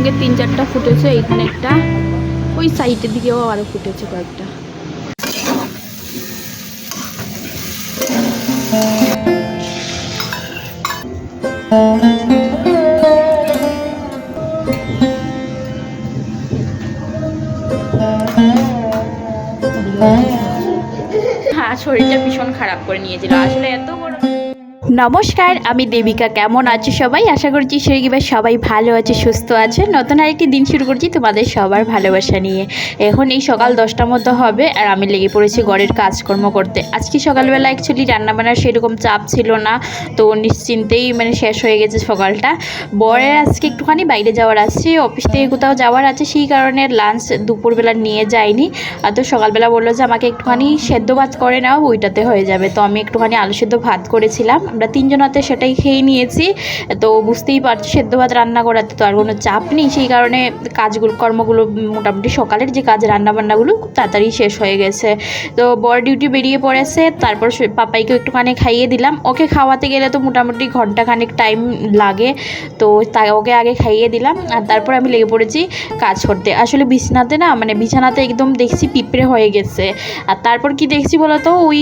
একসঙ্গে তিন চারটা ফুটেছে, এইখানে একটা। ওই সাইডের দিকেও আরও ফুটেছে কয়েকটা। হ্যাঁ শরীরটা ভীষণ খারাপ করে নিয়েছিল। আসলে এত নমস্কার, আমি দেবিকা। কেমন আছো সবাই? আশা করছি শরীর সবাই ভালো আছে, সুস্থ আছে। নতুন আরেকটি দিন শুরু করছি তোমাদের সবার ভালোবাসা নিয়ে। এখন এই সকাল দশটার মতো হবে আর আমি লেগে পড়েছি ঘরের কাজকর্ম করতে। আজকে সকালবেলা অ্যাকচুয়ালি রান্নাবান্নার সেরকম চাপ ছিল না, তো নিশ্চিন্তেই মানে শেষ হয়ে গেছে সকালটা। বরের আজকে একটুখানি বাইরে যাওয়ার আছে অফিস থেকে কোথাও যাওয়ার আছে, সেই কারণে লাঞ্চ দুপুরবেলা নিয়ে যায়নি আর তো সকালবেলা বলল যে আমাকে একটুখানি সেদ্ধ ভাত করে নাও, ওইটাতে হয়ে যাবে। তো আমি একটুখানি আলু সেদ্ধ ভাত করেছিলাম। আমরা তিনজনাতে সেটাই খেয়ে নিয়েছি। তো বুঝতেই পারছি, সেদ্ধ ভাত রান্না করাতে তো আর কোনো চাপ নেই। সেই কারণে কাজগুলো, কর্মগুলো মোটামুটি সকালের যে কাজ, রান্নাবান্নাগুলো খুব তাড়াতাড়ি শেষ হয়ে গেছে। তো বর ডিউটি বেরিয়ে পড়েছে, তারপর পাপাইকে একটুখানি খাইয়ে দিলাম। ওকে খাওয়াতে গেলে তো মোটামুটি ঘন্টাখানেক টাইম লাগে। তো তা ওকে আগে খাইয়ে দিলাম, আর তারপর আমি লেগে পড়েছি কাজ করতে। আসলে বিছানাতে না মানে বিছানাতে একদম দেখছি পিঁপড়ে হয়ে গেছে। আর তারপর কি দেখছি বলতো, ওই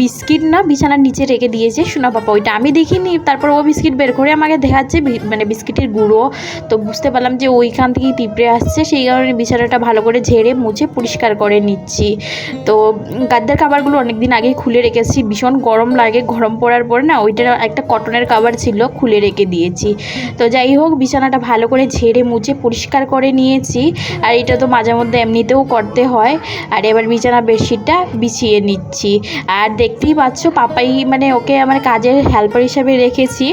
বিস্কিট না, বিছানার নিচে রেখে দিয়েছে সোনা পাপা ওইটা আমি দেখিনি। তারপর ও বিস্কিট বের করে আমাকে দেখাচ্ছে মানে বিস্কিটের গুঁড়ো। তো বুঝতে পারলাম যে ওইখান থেকেই পিঁপড়ে আসছে। সেই কারণে বিছানাটা ভালো করে ঝেড়ে মুছে পরিষ্কার করে নিচ্ছি। তো গাদ্দার খাবারগুলো অনেক দিন আগেই খুলে রেখেছি। ভীষণ গরম লাগে। গরম পড়ার পরে না ওইটা একটা কটনের কাবার ছিল, খুলে রেখে দিয়েছি। তো যাই হোক, বিছানাটা ভালো করে ঝেড়ে মুছে পরিষ্কার করে নিয়েছি। আর এটা তো মাঝে মধ্যে এমনিতেও করতে হয়। আর এবার বিছানা বেডশিটটা বিছিয়ে নিচ্ছি। আর দেখতেই পাচ্ছ, পাপাই মানে ওকে আমার কাজের হেল্পার হিসাবে রেখেছি।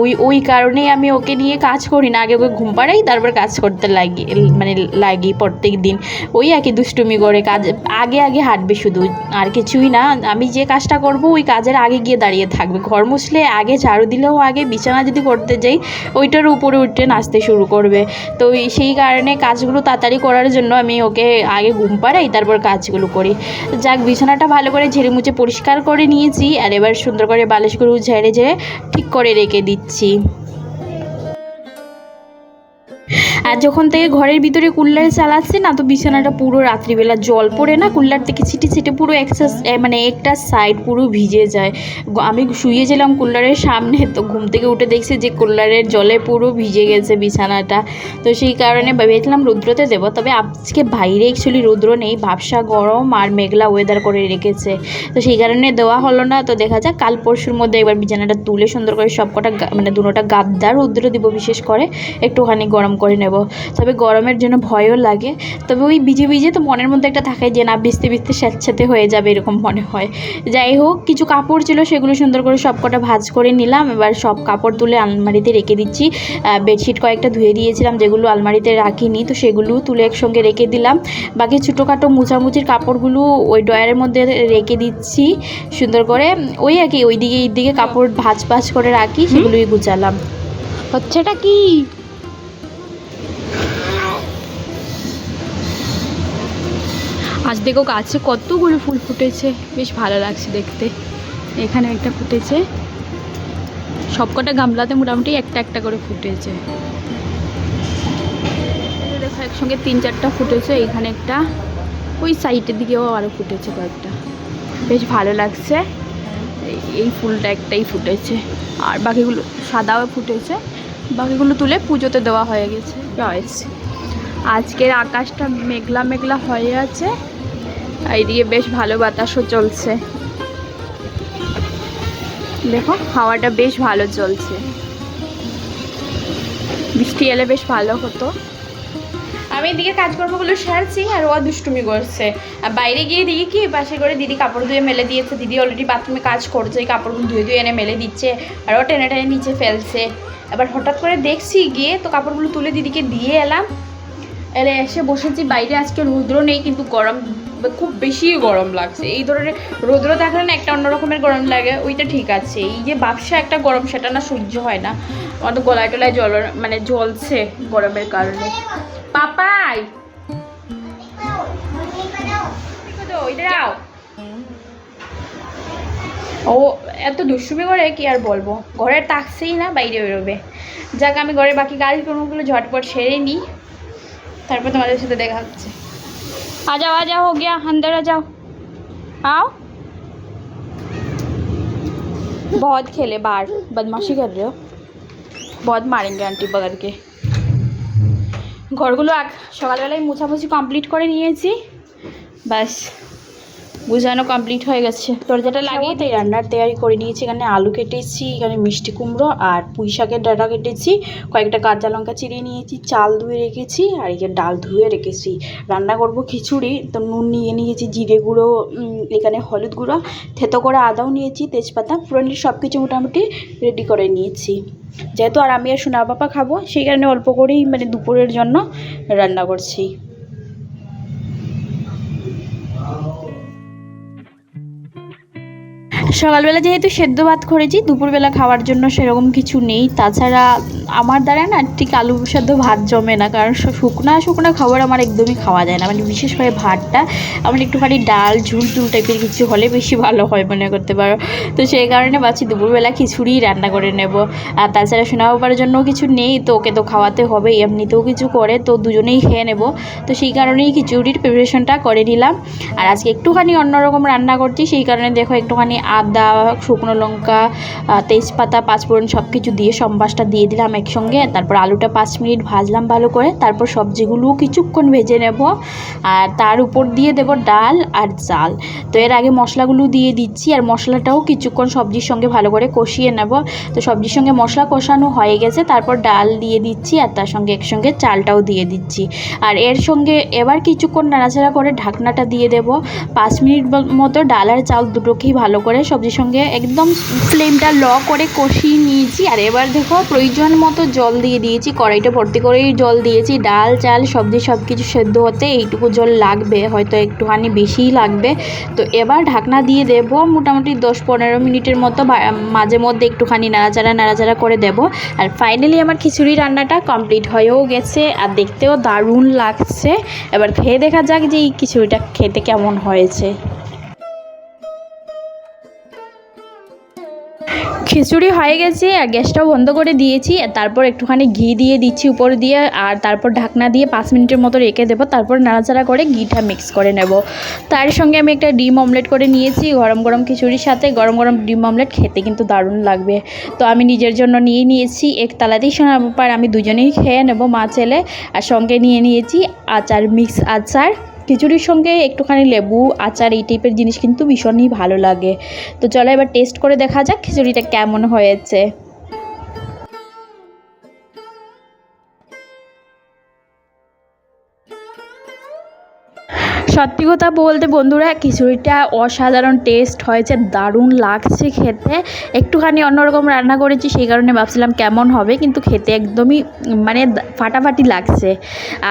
ওই ওই কারণেই আমি ওকে নিয়ে কাজ করি না। আগে ওকে ঘুম পাড়াই, তারপর কাজ করতে লাগি মানে লাগি প্রত্যেক দিন। ওই একই দুষ্টুমি করে কাজ, আগে আগে হাঁটবে শুধু, আর কিছুই না। আমি যে কাজটা করব, ওই কাজের আগে গিয়ে দাঁড়িয়ে থাকবে। ঘর মুছলে আগে ঝাড়ু দিলেও আগে, বিছানা যদি করতে যাই, ওইটার উপরে উঠে নাচতে শুরু করবে। তো সেই কারণে কাজগুলো তাড়াতাড়ি করার জন্য আমি ওকে আগে ঘুম পাড়াই, তারপর কাজগুলো করি। যাক, বিছানাটা ভালো করে ঝেড়ে মুছে পরিষ্কার করে নিয়েছি, আর এবার সুন্দর করে বালিশগুলো ঝেড়ে ঝেড়ে ঠিক করে রেখে দিচ্ছি। আর যখন থেকে ঘরের ভিতরে কুলার চালাচ্ছে না, তো বিছানাটা পুরো রাত্রিবেলা জল পড়ে না, কুলার থেকে ছিটে ছিটে পুরো একটা মানে একটা সাইড পুরো ভিজে যায়। আমি শুয়েছিলাম কুলারের সামনে, তো ঘুম থেকে উঠে দেখছি যে কুলারের জলে পুরো ভিজে গেছে বিছানাটা। তো সেই কারণে ভেবেছিলাম রৌদ্রতে দেবো, তবে আজকে বাইরে অ্যাকচুয়ালি রৌদ্র নেই ভাবসা গরম আর মেঘলা ওয়েদার করে রেখেছে। তো সেই কারণে দেওয়া হলো না, তো দেখা যাক, কাল পরশুর মধ্যে একবার বিছানাটা তুলে সুন্দর করে সবকটা মানে দুটোটা গাদ্দার রৌদ্র দিব বিশেষ করে, একটুখানি গরম করে নেব। তবে গরমের জন্য ভয়ও লাগে। তবে ওই ভিজে ভিজে তো মনের মধ্যে একটা থাকে যে না ভিজতে ভিজতে স্যাঁতস্যাঁতে হয়ে যাবে এরকম মনে হয়। যাই হোক কিছু কাপড় ছিল সেগুলো সুন্দর করে সব কটা ভাঁজ করে নিলাম। এবার সব কাপড় তুলে আলমারিতে রেখে দিচ্ছি। বেডশিট কয়েকটা ধুয়ে দিয়েছিলাম যেগুলো আলমারিতে রাখিনি। তো সেগুলো তুলে একসঙ্গে রেখে দিলাম। বাকি ছোটোখাটো মুছামুছির কাপড়গুলো ওই ডয়ারের মধ্যে রেখে দিচ্ছি সুন্দর করে। ওই আর কি ওই দিকে এই দিকে কাপড় ভাঁজ ভাজ করে রাখি সেগুলোই গুছালাম। হচ্ছেটা কি? আজ দেখো গাছে কতগুলো ফুল ফুটেছে। বেশ ভালো লাগছে দেখতে। এখানে একটা ফুটেছে। সবকটা গামলাতে মোটামুটি একটা একটা করে ফুটেছে। দেখো একসঙ্গে তিন চারটা ফুটেছে, এখানে একটা। ওই সাইডের দিকেও আরও ফুটেছে কয়েকটা। বেশ ভালো লাগছে। এই- ফুলটা একটাই ফুটেছে। আর বাকিগুলো সাদাও ফুটেছে। বাকিগুলো তুলে পুজোতে দেওয়া হয়ে গেছে। আজকের আকাশটা মেঘলা মেঘলা হয়ে আছে। আর এইদিকে বেশ ভালো বাতাসও চলছে। দেখো, হাওয়াটা বেশ ভালো চলছে। বৃষ্টি এলে বেশ ভালো হতো। আমি এদিকে কাজকর্মগুলো সারছি আর ও দুষ্টুমি করছে। আর বাইরে গিয়ে দিই কি, পাশে করে দিদি কাপড় ধুয়ে মেলে দিয়েছে। দিদি অলরেডি বাথরুমে কাজ করছে কাপড়গুলো ধুয়ে ধুয়ে এনে মেলে দিচ্ছে। আর ও টেনে টেনে নিচে ফেলছে। এবার হঠাৎ করে দেখছি গিয়ে তো কাপড়গুলো তুলে দিদিকে দিয়ে এলাম। এলে এসে বসেছি। বাইরে আজকে রৌদ্র নেই, কিন্তু গরম খুব বেশি গরম লাগছে। এই ধরনের রৌদ্র থাকলে না একটা অন্য রকমের গরম লাগে। ওইটা ঠিক আছে। এই যে ব্যবসা একটা গরম, সেটা না সহ্য হয় না। আমার তো গলায় টলায় জল মানে জ্বলছে গরমের কারণে। পাপাই! ও, এত দুষ্টুমি করে, কি আর বলব? ঘরে তাকছেই না, বাইরে বেরোবে। যাক, আমি ঘরে বাকি কাজ কর্মগুলো ঝটপট সেরে নিই। তারপর তোমাদের সাথে দেখা হচ্ছে आ जाओ आ जाओ हो गया अंदर आ जाओ आओ बहुत खेले बाहर बदमाशी कर रहे हो बहुत मारेंगे आंटी पकड़ के ঘরগুলো আগ সকালবেলায় মুছামুছি কমপ্লিট করে নিয়েছি ব্যাস গুজানো কমপ্লিট হয়ে গেছে। দরজাটা লাগিয়ে তাই রান্নার তৈরি করে নিয়েছি। এখানে আলু কেটেছি এখানে মিষ্টি কুমড়ো আর পুঁই শাকের ডাটা কেটেছি। কয়েকটা কাঁচা লঙ্কা চিরিয়ে নিয়েছি চাল ধুয়ে রেখেছি আর এই ডাল ধুয়ে রেখেছি। রান্না করব খিচুড়ি তো নুন নিয়ে নিয়েছি জিরে গুঁড়ো এখানে হলুদ গুঁড়ো থেতো করে আদাও নিয়েছি তেজপাতা পুরোনো সব কিছু মোটামুটি রেডি করে নিয়েছি। যেহেতু আর আমি আর সোনা পাপা খাব সেই কারণে অল্প করেই মানে দুপুরের জন্য রান্না করছি। সকালবেলা যেহেতু সেদ্ধ ভাত করেছি, দুপুরবেলা খাওয়ার জন্য সেরকম কিছু নেই। তাছাড়া আমার দ্বারা না ঠিক আলু সেদ্ধ ভাত জমে না, কারণ শুকনা শুকনো খাবার আমার একদমই খাওয়া যায় না। মানে বিশেষ করে ভাতটা, আমার একটুখানি ডাল, ঝুল ঝুল টাইপের কিছু হলে বেশি ভালো হয় মনে করতে পারো। তো সেই কারণে ভাবছি দুপুরবেলা খিচুড়ি রান্না করে নেব। আর তাছাড়া সোনা বাবার জন্য কিছু নেই, তো ওকে তো খাওয়াতে হবে এমনিতেও কিছু করে, তো দুজনেই খেয়ে নেব। তো সেই কারণেই খিচুড়ির প্রিপারেশনটা করে নিলাম। আর আজকে একটুখানি অন্যরকম রান্না করছি, সেই কারণে দেখো একটুখানি আদা, শুকনো লঙ্কা তেজপাতা, পাঁচফোড়ন সব কিছু দিয়ে সম্বাসটা দিয়ে দিলাম একসঙ্গে। তারপর আলুটা পাঁচ মিনিট ভাজলাম ভালো করে। তারপর সবজিগুলো কিছুক্ষণ ভেজে নেব। আর তার উপর দিয়ে দেব ডাল আর চাল। তো এর আগে মশলাগুলো দিয়ে দিচ্ছি আর মশলাটাও কিছুক্ষণ সবজির সঙ্গে ভালো করে কষিয়ে নেব। তো সবজির সঙ্গে মশলা কষানো হয়ে গেছে। তারপর ডাল দিয়ে দিচ্ছি আর তার সঙ্গে একসঙ্গে চালটাও দিয়ে দিচ্ছি। আর এর সঙ্গে এবার কিছুক্ষণ নাড়াচাড়া করে ঢাকনাটা দিয়ে দেব। পাঁচ মিনিট মতো ডাল আর চাল দুটোকেই ভালো করে সবজির সঙ্গে একদম ফ্লেমটা ল করে কষিয়ে নিয়েছি। আর এবার দেখো, প্রয়োজন মতো জল দিয়ে দিয়েছি, কড়াইটা ভর্তি করেই জল দিয়েছি। ডাল, চাল, সবজি সব কিছু সেদ্ধ হতে এইটুকু জল লাগবে, হয়তো একটুখানি বেশিই লাগবে। তো এবার ঢাকনা দিয়ে দেব, মোটামুটি দশ পনেরো মিনিটের মতো মাঝে মধ্যে একটুখানি নাড়াচাড়া নাড়াচাড়া করে দেব। আর ফাইনালি আমার খিচুড়ি রান্নাটা কমপ্লিট হয়েও গেছে, আর দেখতেও দারুণ লাগছে। এবার খেয়ে দেখা যাক যে এই খিচুড়িটা খেতে কেমন হয়েছে। খিচুড়ি হয়ে গেছে, আর গ্যাসটাও বন্ধ করে দিয়েছি, আর তারপর একটুখানি ঘি দিয়ে দিচ্ছি উপর দিয়ে, আর তারপর ঢাকনা দিয়ে পাঁচ মিনিটের মতো রেখে দেবো, তারপর নাড়াচাড়া করে ঘিটা মিক্স করে নেব। তার সঙ্গে আমি একটা ডিম অমলেট করে নিয়েছি, গরম গরম খিচুড়ির সাথে গরম গরম ডিম অমলেট খেতে কিন্তু দারুণ লাগবে। তো আমি নিজের জন্য নিয়ে নিয়েছি, এক তালাতেই শোনার পর আমি দুজনেই খেয়ে নেব, মা, ছেলে, আর সঙ্গে নিয়ে নিয়েছি আচার মিক্স আচার। খিচুড়ির সঙ্গে একটুখানি লেবু, আচার এই টাইপের জিনিস কিন্তু ভীষণই ভালো লাগে। তো চলো এবার টেস্ট করে দেখা যাক খিচুড়িটা কেমন হয়েছে। সত্যি কথা বলতে বন্ধুরা, খিচুড়িটা অসাধারণ টেস্ট হয়েছে, দারুণ লাগছে খেতে। একটুখানি অন্যরকম রান্না করেছি, সেই কারণে ভাবছিলাম কেমন হবে, কিন্তু খেতে একদমই মানে ফাটাফাটি লাগছে।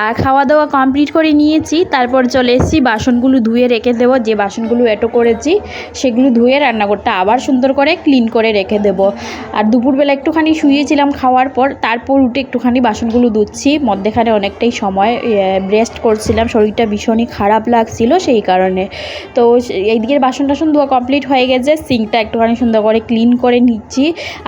আর খাওয়া দাওয়া কমপ্লিট করে নিয়েছি, তারপর চলে এসেছি, বাসনগুলো ধুয়ে রেখে দেবো, যে বাসনগুলো এটো করেছি, সেগুলো ধুয়ে রান্নাঘরটা আবার সুন্দর করে ক্লিন করে রেখে দেবো। আর দুপুরবেলা একটুখানি শুয়েছিলাম খাওয়ার পর, তারপর উঠে একটুখানি বাসনগুলো ধুচ্ছি, মধ্যেখানে অনেকটাই সময় রেস্ট করছিলাম, শরীরটা ভীষণই খারাপ লাগছিল সেই কারণে। তো এইদিকের বাসন টাসন ধোয়া কমপ্লিট হয়ে গেছে সিঙ্কটা একটুখানি সুন্দর করে ক্লিন করে নিচ্ছি।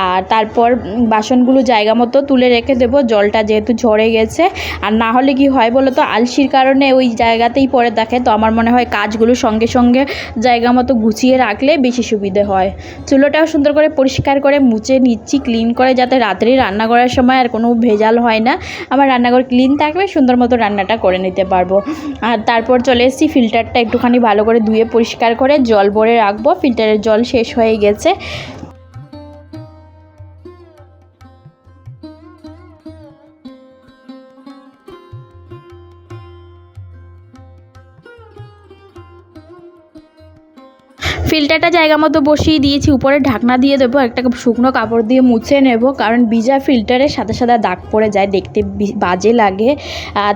আর তারপর বাসনগুলো জায়গা মতো তুলে রেখে দেবো, জলটা যেহেতু ঝরে গেছে। আর না হলে কি হয় বলো তো আলসির কারণে ওই জায়গাতেই পড়ে দেখে তো আমার মনে হয় কাজগুলো সঙ্গে সঙ্গে জায়গা মতো গুছিয়ে রাখলে বেশি সুবিধে হয়। চুলোটাও সুন্দর করে পরিষ্কার করে মুছে নিচ্ছি ক্লিন করে যাতে রাত্রি রান্না করার সময় আর কোনো ভেজাল হয় না। আমার রান্নাঘর ক্লিন থাকবে, সুন্দর মতো রান্নাটা করে নিতে পারব। আর তারপর চলে এসেছি ফিল্টারটা একটুখানি ভালো করে ধুয়ে পরিষ্কার করে জল ভরে রাখব। ফিল্টারের জল শেষ হয়ে গেছে। ফিল্টারটা জায়গা মতো বসিয়ে দিয়েছি, উপরে ঢাকনা দিয়ে দেবো, একটা শুকনো কাপড় দিয়ে মুছে নেব, কারণ ভিজা ফিল্টারের সাথে সাদা দাগ পড়ে যায়, দেখতে বাজে লাগে।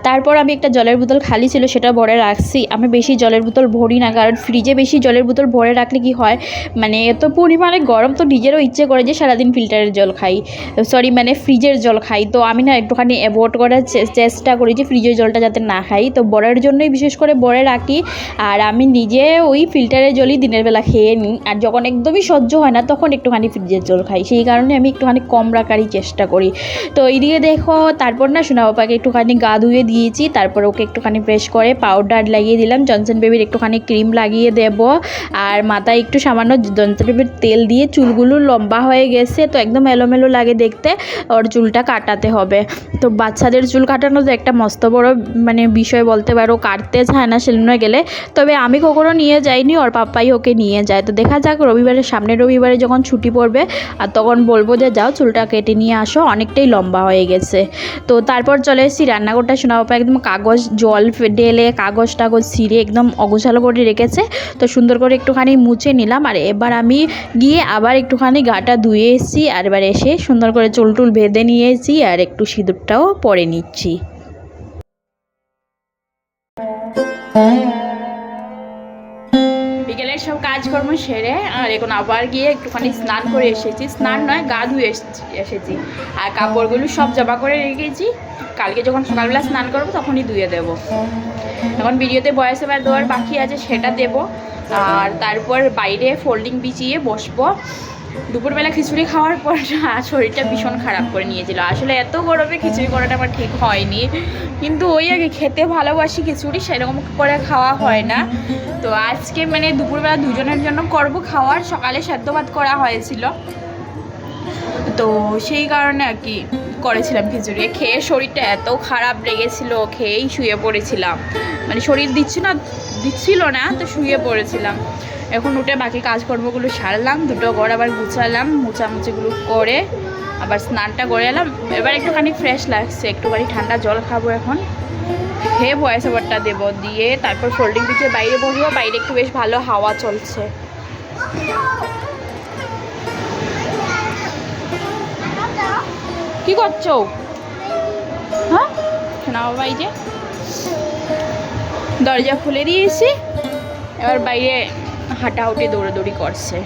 তারপর আমি একটা জলের বোতল খালি ছিল, সেটা ভরে রাখছি। আমি বেশি জলের বোতল ভরি না, কারণ ফ্রিজে বেশি জলের বোতল ভরে রাখলে কি হয় মানে এত পরিমাণে গরম তো নিজেরও ইচ্ছে করে যে সারাদিন ফিল্টারের জল খাই। সরি মানে ফ্রিজের জল খাই। তো আমি না একটুখানি অ্যাভয়েড করার চেষ্টা করি যে ফ্রিজের জলটা যাতে না খাই। তো বরের জন্যই বিশেষ করে বরে রাখি। আর আমি নিজে ওই ফিল্টারের জলই দিনের বেলা খেয়ে নিই, আর যখন একদমই সহ্য হয় না, তখন একটুখানি ফ্রিজের জল খাই। সেই কারণে আমি একটুখানি কম রাখারই চেষ্টা করি। তো এই এইদিকে দেখো, তারপর না সোনা বাবাকে একটুখানি গা ধুয়ে দিয়েছি, তারপর ওকে একটুখানি ফ্রেশ করে পাউডার লাগিয়ে দিলাম। জনসন বেবির একটুখানি ক্রিম লাগিয়ে দেব। আর মাথায় একটু সামান্য জনসন বেবির তেল দিয়ে চুলগুলো লম্বা হয়ে গেছে, তো একদম এলোমেলো লাগে দেখতে। ওর চুলটা কাটাতে হবে। তো বাচ্চাদের চুল কাটানো তো একটা মস্ত বড় মানে বিষয় বলতে পারো, কাটতে চায় না সেলুনে গেলে। তবে আমি কখনো নিয়ে যাইনি, ওর পাপ্পাই ওকে নিয়ে যায়। তো দেখা যাক, রবিবারের সামনের রবিবারে যখন ছুটি পড়বে, আর তখন বলব যে যাও, চুলটা কেটে নিয়ে আসো, অনেকটাই লম্বা হয়ে গেছে। তো তারপর চলে এসেছি রান্নাঘরটা শোনা বাবা একদম কাগজ, জল ঢেলে কাগজ টাগজ ছিঁড়ে একদম অগোছালো করে রেখেছে। তো সুন্দর করে একটুখানি মুছে নিলাম, আর এবার আমি গিয়ে আবার একটুখানি গাটা ধুয়ে এসেছি, আর এবার এসে সুন্দর করে চুল টুল বেঁধে নিয়েছি আর একটু সিঁদুরটাও পরে নিচ্ছি। সব কাজকর্ম সেরে আর এখন আবার গিয়ে একটুখানি স্নান করে এসেছি। স্নান নয়, গা ধুয়ে এসেছি আর কাপড়গুলো সব জমা করে রেখেছি। কালকে যখন সকালবেলা স্নান করব তখনই ধুয়ে দেব। এখন ভিডিওতে বয়স এবার দেওয়ার বাকি আছে, সেটা দেব। আর তারপর বাইরে ফোল্ডিং বিছিয়ে বসবো। দুপুরবেলা খিচুড়ি খাওয়ার পর শরীরটা ভীষণ খারাপ করে নিয়েছিল। আসলে এত গরমে খিচুড়ি করাটা আমার ঠিক হয়নি। কিন্তু ওই আগে খেতে ভালোবাসি খিচুড়ি, সেরকম করে খাওয়া হয় না। তো আজকে মানে দুপুরবেলা দুজনের জন্য করব খাওয়ার, সকালে সেদ্ধ ভাত করা হয়েছিল। তো সেই কারণে আর কি করেছিলাম খিচুড়ি। খেয়ে শরীরটা এত খারাপ লেগেছিল, খেয়েই শুয়ে পড়েছিলাম। মানে শরীর দিচ্ছিল না দিচ্ছিল না, তো শুয়ে পড়েছিলাম। এখন উঠে বাকি কাজকর্মগুলো সারলাম, দুটো ঘর আবার গুছালাম, মুছামুছিগুলো করে আবার স্নানটা করে এলাম। এবার একটুখানি ফ্রেশ লাগছে, একটুখানি ঠান্ডা জল খাব এখন। খেয়ে ভয়েস ওভারটা দেবো, দিয়ে তারপর ফোল্ডিং পিছিয়ে বাইরে বসবো, বাইরে একটু বেশ ভালো হাওয়া চলছে। কি করছ? হ্যাঁ? শোনা বাবা এই যে। দরজা খুলে দিয়েছি। এবার বাইরে হাঁটাহুটি দৌড়াদৌড়ি করছে।